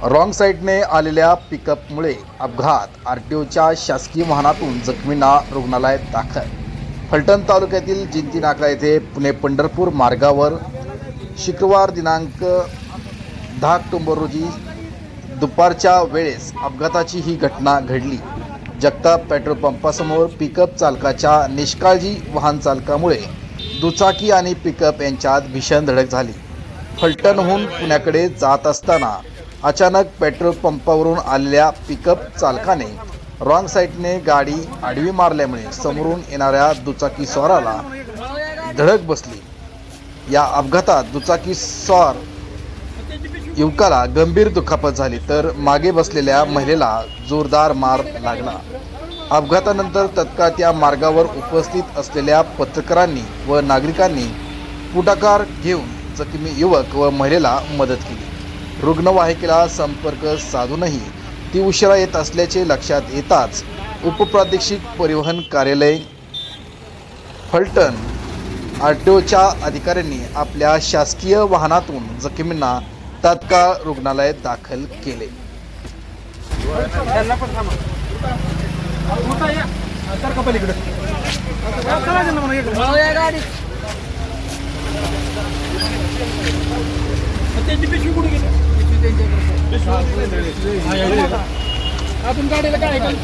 Wrong साईडने आलेल्या पिकअपमुळे अपघात. आर टी ओच्या शासकीय वाहनातून जखमींना रुग्णालयात दाखल. फलटण तालुक्यातील जिंती नाका येथे पुणे पंढरपूर मार्गावर शुक्रवार दिनांक दहा ऑक्टोंबर रोजी दुपारच्या वेळेस अपघाताची ही घटना घडली. जगताप पेट्रोल पंपासमोर पिकअप चालकाच्या निष्काळजी वाहन चालकामुळे दुचाकी आणि पिकअप यांच्यात भीषण धडक झाली. फलटणहून पुण्याकडे जात असताना अचानक पेट्रोल पंपावरून आलेल्या पिकअप चालकाने रॉंग साईडने गाडी आडवी मारल्यामुळे समोरून येणाऱ्या दुचाकी स्वाराला धडक बसली. या अपघातात दुचाकी स्वार युवकाला गंभीर दुखापत झाली तर मागे बसलेल्या महिलेला जोरदार मार लागला. अपघातानंतर तत्काळ त्या मार्गावर उपस्थित असलेल्या पत्रकारांनी व नागरिकांनी पुढाकार घेऊन जखमी युवक व महिलेला मदत केली. रुग्णवाहिकेला संपर्क साधूनही ती उशिरा येत असल्याचे लक्षात येताच उपप्रादेशिक परिवहन कार्यालय फलटण आर टी ओच्या अधिकाऱ्यांनी आपल्या शासकीय वाहनातून जखमींना तात्काळ रुग्णालयात दाखल केले. त्यांची पिशवी कुठे गेली? अजून गाडीला काय गाडी